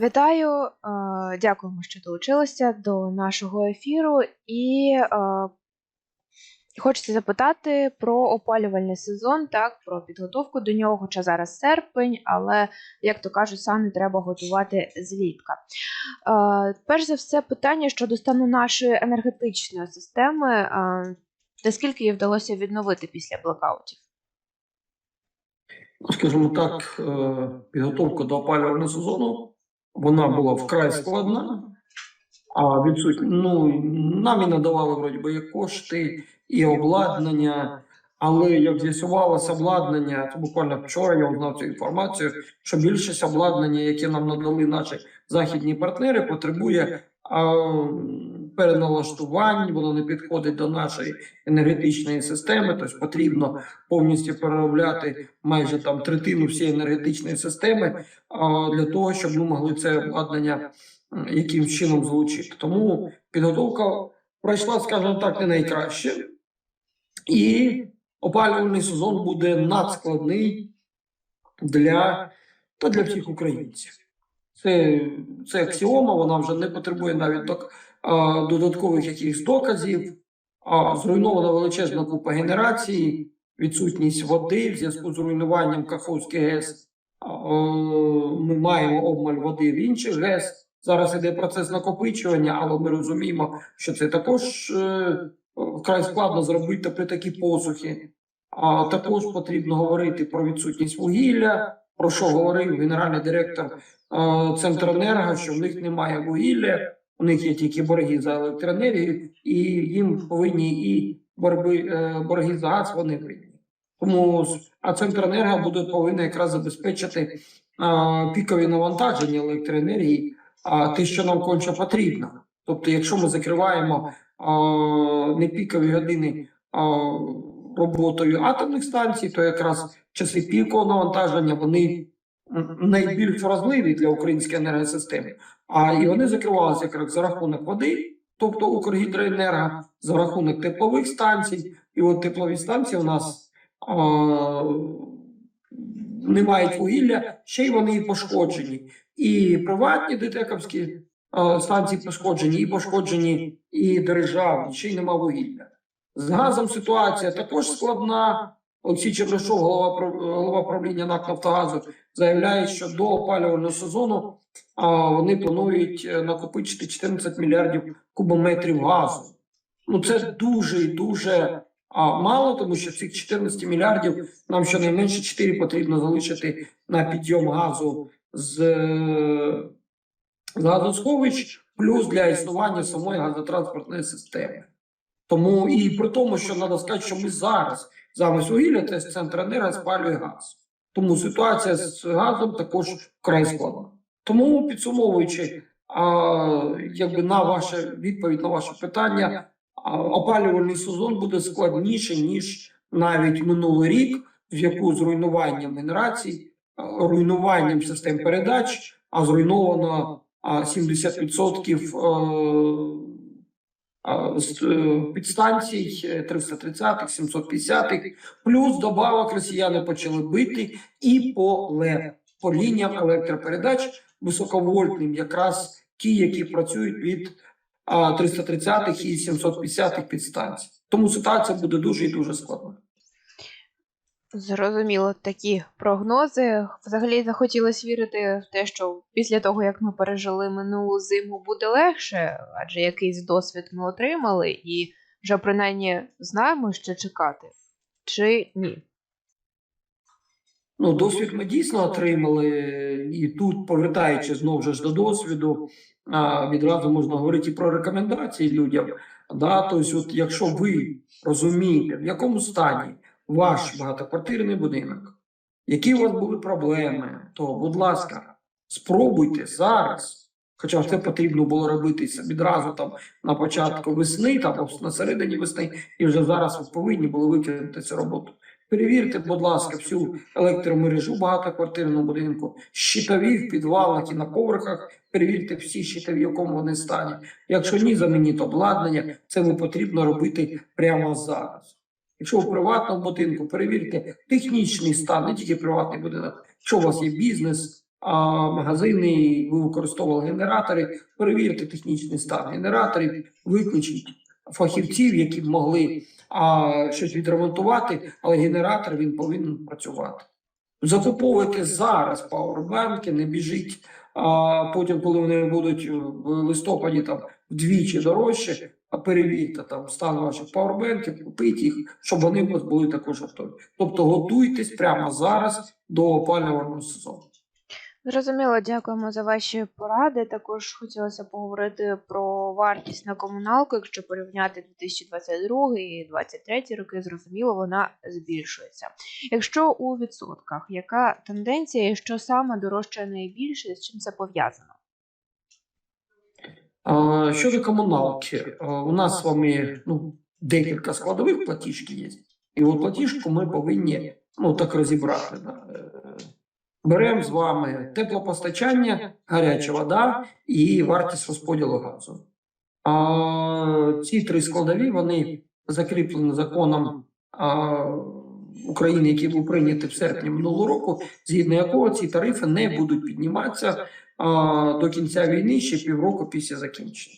Вітаю, е, дякуємо, що долучилися до нашого ефіру. І е, хочеться запитати про опалювальний сезон, так, про підготовку до нього, хоча зараз серпень, але, як то кажуть, сани треба готувати злітка. Е, перш за все, питання щодо стану нашої енергетичної системи. Наскільки їй вдалося відновити після блекаутів? Ну, скажімо так, підготовка до опалювального сезону вона була вкрай складна. А відсутні, ну, нам і надавали вроді би і кошти, і обладнання. Але як з'ясувалося, обладнання, то буквально вчора я узнав цю інформацію, що більшість обладнання, яке нам надали наші західні партнери, потребує а, переналаштувань, воно не підходить до нашої енергетичної системи, тобто потрібно повністю переробляти майже там третину всієї енергетичної системи для того, щоб ми могли це обладнання м, якимсь чином залучити. Тому підготовка пройшла, скажімо так, не найкраще, і опалювальний сезон буде надскладний для, та для всіх українців. Це, це аксіома, вона вже не потребує навіть а, додаткових якихось доказів. Зруйнована величезна купа генерації, відсутність води в зв'язку з руйнуванням Каховської ГЕС. Ми маємо обмаль води в інших ГЕС. Зараз іде процес накопичування, але ми розуміємо, що це також е, вкрай складно зробити при такій посухі. А також потрібно говорити про відсутність вугілля, про що говорив генеральний директор е, Центренерго, що в них немає вугілля, у них є тільки борги за електроенергію, і їм повинні і борги, е, борги за газ вони винні. Тому а Центренерго буде повинна якраз забезпечити а, пікові навантаження електроенергії, а те, що нам конче потрібно. Тобто, якщо ми закриваємо а, не пікові години а, роботою атомних станцій, то якраз часи пікового навантаження вони найбільш вразливі для української енергосистеми. А і вони закривалися якраз за рахунок води, тобто Укргідроенерго, за рахунок теплових станцій. І от теплові станції у нас а, не мають вугілля, ще й вони і пошкоджені. І приватні ДТЕКовські а, станції пошкоджені, і пошкоджені, і державні, ще й нема вугілля. З газом ситуація також складна. Олексій Чернишов, голова, голова правління НАК «Нафтогазу», заявляє, що до опалювального сезону а, вони планують е, накопичити 14 мільярдів кубометрів газу. Ну це дуже і дуже а, мало, тому що цих 14 мільярдів нам щонайменше 4 потрібно залишити на підйом газу з, е, з газосховищ, плюс для існування самої газотранспортної системи. Тому і при тому, що треба сказати, що ми зараз замість вугілля це Центренерго спалює газ. Тому ситуація з газом також вкрай складна. Тому підсумовуючи, а, якби на ваше відповідь на ваше питання, а, опалювальний сезон буде складніше ніж навіть минулий рік, в яку з руйнуванням генерацій, руйнуванням систем передач, а зруйновано а, 70% е, а, з е, підстанцій е, 330-х, 750-х, плюс добавок росіяни почали бити і по ЛЕ, по лініям електропередач високовольтним, якраз ті, які працюють від 330-х і 750-х підстанцій. Тому ситуація буде дуже і дуже складна. Зрозуміло, такі прогнози. Взагалі захотілося вірити в те, що після того, як ми пережили минулу зиму, буде легше, адже якийсь досвід ми отримали і вже принаймні знаємо, що чекати. Чи ні? Ну, досвід ми дійсно отримали, і тут, повертаючись знову ж до досвіду, відразу можна говорити і про рекомендації людям. Да? Тобто, от, якщо ви розумієте, в якому стані ваш багатоквартирний будинок, які у вас були проблеми, то, будь ласка, спробуйте зараз. Хоча це потрібно було робити відразу там на початку весни, там на середині весни, і вже зараз ви повинні були виконати цю роботу. Перевірте, будь ласка, всю електромережу багатоквартирного будинку, щитові в підвалах і на поверхах. Перевірте всі щитові, в якому вони стані. Якщо ні, замініть обладнання, це ви потрібно робити прямо зараз. Якщо в приватному будинку перевірте технічний стан, не тільки приватний будинок, якщо у вас є бізнес, магазини, ви використовували генератори, перевірте технічний стан генераторів, виключіть фахівців, які б могли а, щось відремонтувати, але генератор він повинен працювати. Закуповуйте зараз пауербанки, не біжіть. А потім, коли вони будуть в листопаді там вдвічі дорожче, перевірте там стан ваших пауербанків, купіть їх, щоб вони у вас були також готові. Тобто готуйтесь прямо зараз до опалювального сезону. Зрозуміло, дякуємо за ваші поради. Також хотілося поговорити про вартість на комуналку. Якщо порівняти 2022 і 2023 роки, зрозуміло, вона збільшується. Якщо у відсотках, яка тенденція і що саме дорожчає найбільше, з чим це пов'язано? Щодо комуналки, у нас з вами ну, декілька складових платіжки є. І от платіжку ми повинні ну, так розібрати. Е, Беремо з вами теплопостачання, гаряча вода і вартість розподілу газу. А, ці три складові вони закріплені законом а, України, який був прийнятий в серпні минулого року, згідно якого ці тарифи не будуть підніматися до кінця війни ще півроку після закінчення.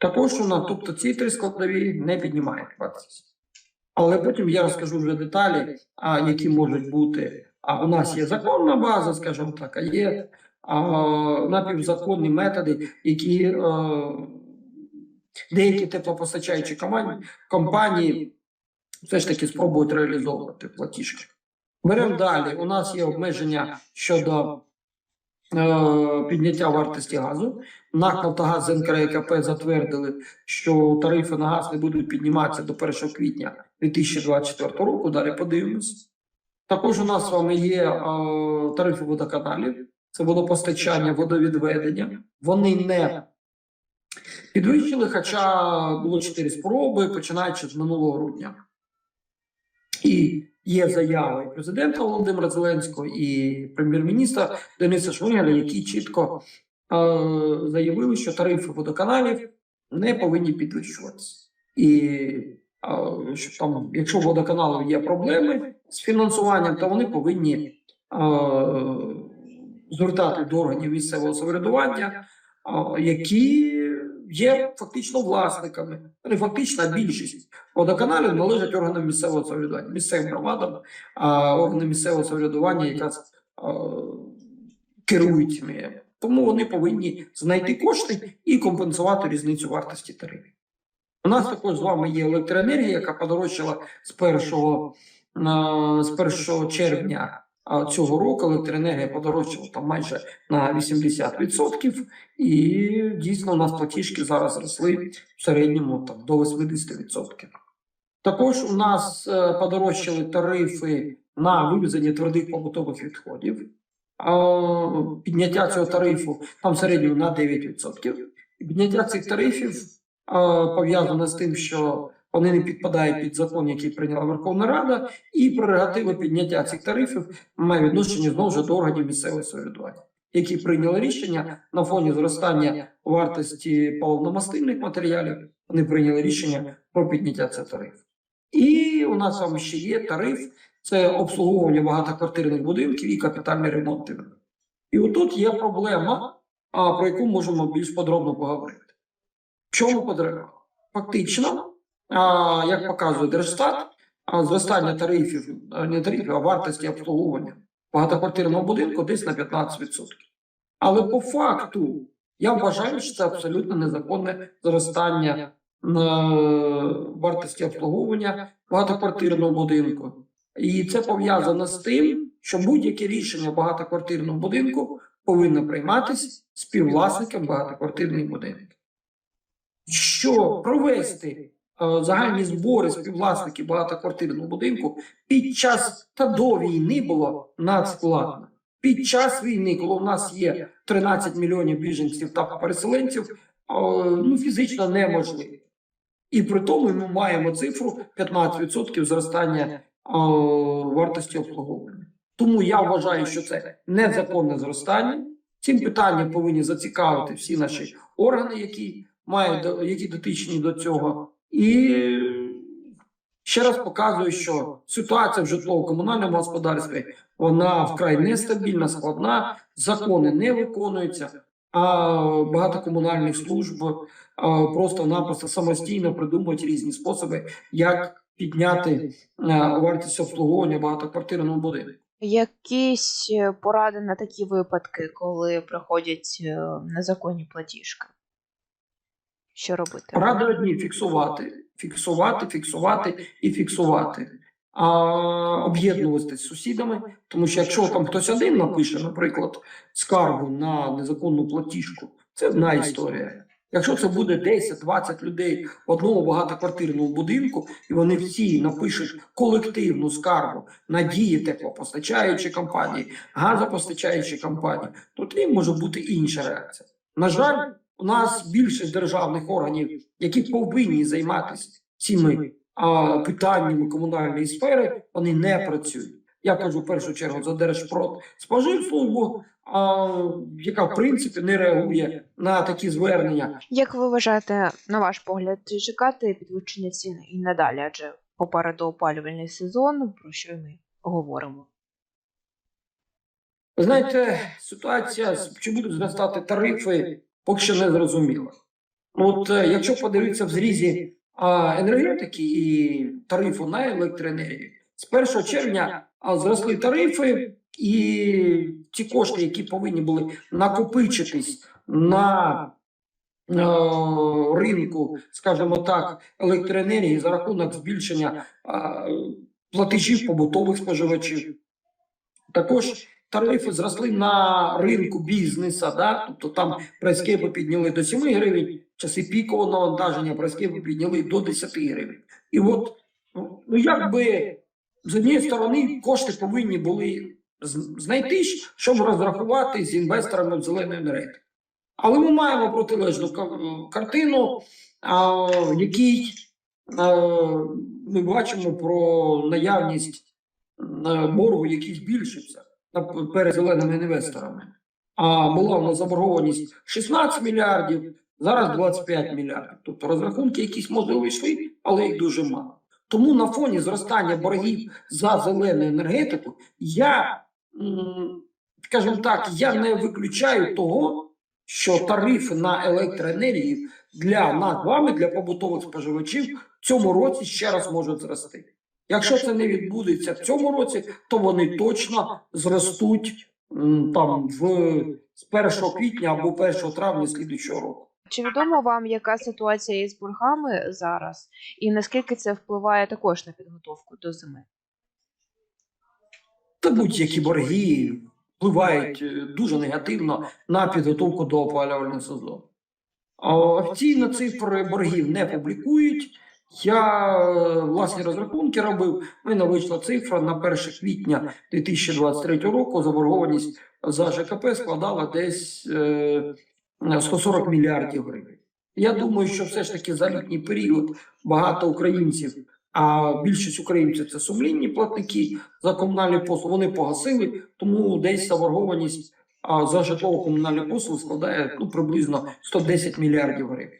Також нас, тобто ці три складові не піднімають вартість. Але потім я розкажу вже деталі, а, які можуть бути. А у нас є законна база, скажімо так, а є а, напівзаконні методи, які е, деякі теплопостачаючі компанії, все ж таки спробують реалізовувати платіжки. Беремо далі. У нас є обмеження щодо підняття вартості газу. НАК «Нафтогаз» з НКРЕКП затвердили, що тарифи на газ не будуть підніматися до 1 квітня 2024 року. Далі подивимось. Також у нас з вами є е, тарифи водоканалів, це водопостачання, водовідведення. Вони не підвищили, хоча було 4 спроби, починаючи з минулого грудня. І є заяви президента Володимира Зеленського і прем'єр-міністра Дениса Шмигаля, які чітко е, заявили, що тарифи водоканалів не повинні підвищуватися. І е, що там, якщо водоканалів є проблеми з фінансуванням, то вони повинні е, звертати до органів місцевого самоврядування, які є фактично власниками. Не фактично, а більшість водоканалів належать органам місцевого самоврядування, місцевим громадам, а органи місцевого самоврядування якраз керують цими. Тому вони повинні знайти кошти і компенсувати різницю вартості тарифів. У нас також з вами є електроенергія, яка подорожчала з 1, е, з 1 червня а, цього року. Електроенергія подорожчала там майже на 80%. І дійсно у нас платіжки зараз зросли в середньому там, до 80%. Також у нас е, подорожчали тарифи на вивезення твердих побутових відходів. Підняття цього тарифу там в середньому на 9%. Підняття цих тарифів пов'язане з тим, що вони не підпадають під закон, який прийняла Верховна Рада, і прерогатива підняття цих тарифів має відношення знову ж до органів місцевого самоврядування, які прийняли рішення на фоні зростання вартості паливно-мастильних матеріалів. Вони прийняли рішення про підняття цих тарифів. І у нас вами ще є тариф це обслуговування багатоквартирних будинків і капітальний ремонт. І отут є проблема, про яку можемо більш подробно поговорити. В чому проблема? Фактично, як показує Держстат, зростання тарифів, не тарифів, а вартості обслуговування багатоквартирного будинку десь на 15%. Але по факту я вважаю, що це абсолютно незаконне зростання на вартості обслуговування багатоквартирного будинку. І це пов'язано з тим, що будь-яке рішення багатоквартирного будинку повинно прийматися співвласником багатоквартирних будинків. Що провести е, загальні збори співвласників багатоквартирного будинку під час та до війни було надскладно. Під час війни, коли у нас є 13 мільйонів біженців та переселенців, е, ну фізично неможливо. І при тому ми маємо цифру 15% зростання о, вартості обслуговування. Тому я вважаю, що це незаконне зростання. Цим питанням повинні зацікавити всі наші органи, які мають які дотичні до цього, і ще раз показує, що ситуація в житлово-комунальному господарстві вона вкрай нестабільна, складна, закони не виконуються, а багато комунальних служб просто-напросто самостійно придумують різні способи, як підняти вартість обслуговування багатоквартирного будинку. Якісь е, поради на такі випадки, коли приходять е, незаконні платіжки? Що робити? Поради одні фіксувати, фіксувати, фіксувати і фіксувати. А об'єднуватися з сусідами, тому що якщо там хтось один напише, наприклад, скаргу на незаконну платіжку, це одна історія. Якщо це буде 10-20 людей в одному багатоквартирному будинку, і вони всі напишуть колективну скаргу на дії теплопостачаючої компанії, газопостачаючої компанії, то тоді може бути інша реакція. На жаль, у нас більшість державних органів, які повинні займатися цими а, питаннями комунальної сфери, вони не працюють. Я кажу в першу чергу за Держпродспоживслужбу, а, яка в принципі не реагує на такі звернення. Як ви вважаєте, на ваш погляд, чи чекати підвищення цін і надалі, адже попереду опалювальний сезон, про що ми говоримо? Знаєте, ситуація чи будуть зростати тарифи, поки що не зрозуміла. От е, якщо подивитися в зрізі енергетики і тарифу на електроенергію, з 1 червня зросли тарифи, і ті кошти, які повинні були накопичитись на е, ринку, скажімо так, електроенергії за рахунок збільшення платежів побутових споживачів. Також тарифи зросли на ринку бізнесу, да? тобто там прайскепи підняли до 7 гривень, часи пікового навантаження прайскепи підняли до 10 гривень. І от, ну ну, якби з однієї сторони кошти повинні були знайти, щоб розрахувати з інвесторами в зелену енергетику. Але ми маємо протилежну картину, в якій ми бачимо про наявність е, боргу, який збільшився перед зеленими інвесторами. А була у нас заборгованість 16 мільярдів, зараз 25 мільярдів. Тобто розрахунки якісь можливо йшли, але їх дуже мало. Тому на фоні зростання боргів за зелену енергетику я, скажімо так, я не виключаю того, що тарифи на електроенергію для нас вами, для побутових споживачів, в цьому році ще раз можуть зрости. Якщо це не відбудеться в цьому році, то вони точно зростуть там в з 1 квітня або 1 травня слідуючого року. Чи відомо вам, яка ситуація із боргами зараз, і наскільки це впливає також на підготовку до зими? Та будь-які борги впливають е, дуже негативно на підготовку до опалювального сезону. Офіційно цифри боргів не публікують. Я е, власні розрахунки робив. Мене вийшла цифра на 1 квітня 2023 року. Заборгованість за ЖКП складала десь е, 140 мільярдів гривень. Я думаю, що все ж таки за літній період багато українців, а більшість українців це сумлінні платники за комунальні послуги. Вони погасили, тому десь заборгованість за житлово-комунальні послуги складає ну, приблизно 110 мільярдів гривень.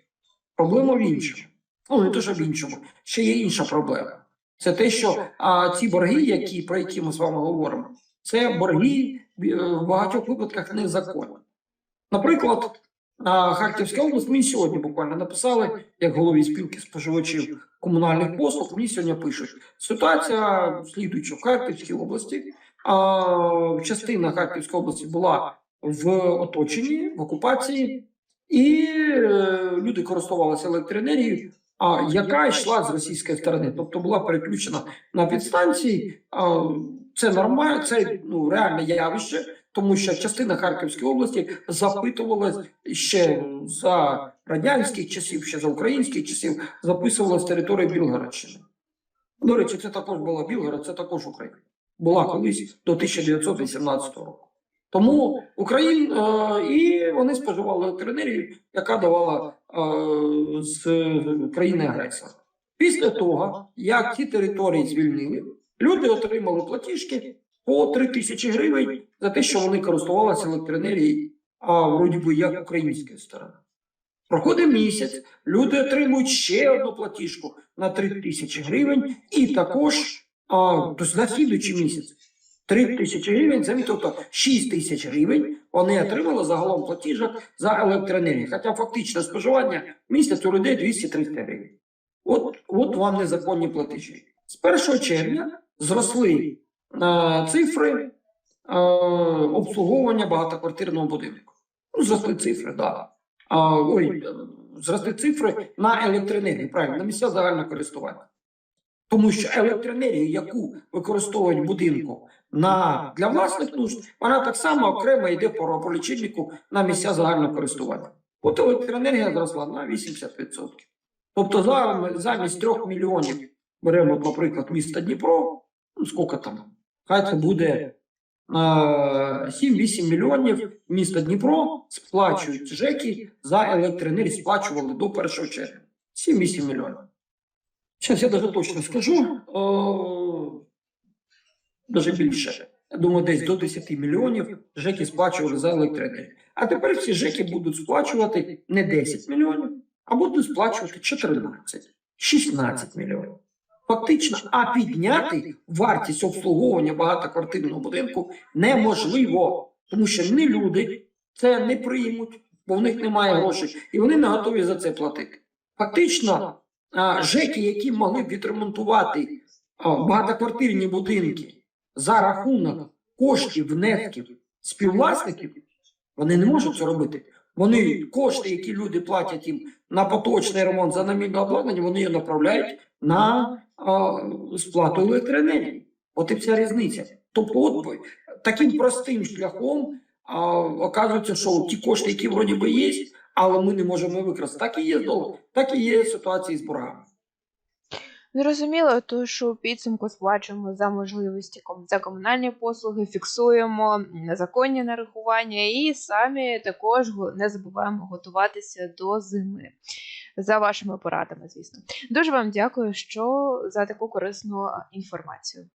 Проблема в іншому. Ну, не то, що в іншому. Ще є інша проблема. Це те, що а, ці борги, які, про які ми з вами говоримо, це борги е, в багатьох випадках незаконні. Наприклад, Харківська область мені сьогодні буквально написали, як голові спілки споживачів комунальних послуг, мені сьогодні пишуть. Ситуація слідуюча в Харківській області. А, частина Харківської області була в оточенні, в окупації, і е, люди користувалися електроенергією, а яка йшла з російської сторони, тобто була переключена на підстанції. Це нормально, це ну, реальне явище, тому що частина Харківської області запитувалась ще за радянських часів, ще за українських часів, записувалась територія Білгородщини. До речі, це також була Білгород, це також Україна. Була колись до 1918 року. Тому Україна е, і вони споживали електроенергію, яка давала е, з країни агресора. Після того, як ті території звільнили, люди отримали платіжки по 3 тисячі гривень за те, що вони користувалися електроенергією, а вроді би як українська сторона. Проходить місяць, люди отримують ще одну платіжку на 3 тисячі гривень, і також а, на слідуючий місяць 3 тисячі гривень, це тобто 6 тисяч гривень вони отримали загалом платіжок за електроенергію. Хоча фактично споживання місяць у людей 200-300 гривень. От, от вам незаконні платежі. З 1 червня зросли а, цифри а, обслуговування багатоквартирного будинку. Ну, зросли цифри, так. Да. Ой, е, зросли цифри на електроенергію, правильно, на місця загального користування. Тому що електроенергію, яку використовують будинку на, для власних нужд, вона так само окремо йде по, лічильнику на місця загального користування. От електроенергія зросла на 80%. Тобто за- замість 3 мільйонів беремо, наприклад, місто Дніпро, ну скільки там? Хай це буде е, 7-8 мільйонів місто Дніпро сплачують ЖЕКи за електроенергію, сплачували до 1 червня. 7-8 мільйонів. Зараз я даже точно скажу. О, даже більше. Я думаю, десь до 10 мільйонів ЖЕКи сплачували за електроенергію. А тепер всі ЖЕКи будуть сплачувати не 10 мільйонів, а будуть сплачувати 14, 16 мільйонів. Фактично, а підняти вартість обслуговування багатоквартирного будинку неможливо, тому що ні люди це не приймуть, бо в них немає грошей, і вони не готові за це платити. Фактично, ЖЕКи, які могли б відремонтувати багатоквартирні будинки за рахунок коштів, внесків співвласників, вони не можуть це робити. Вони кошти, які люди платять їм на поточний ремонт за намільне обладнання, вони її направляють на а, сплату електроенергії. От і вся різниця. Тобто, от таким простим шляхом а, оказується, що ті кошти, які вроді би є, але ми не можемо використати. Так і є знову, так і є ситуації з боргами. Зрозуміло, то що у підсумку сплачуємо за можливості за комунальні послуги, фіксуємо незаконні нарахування і самі також не забуваємо готуватися до зими. За вашими порадами, звісно. Дуже вам дякую, що за таку корисну інформацію.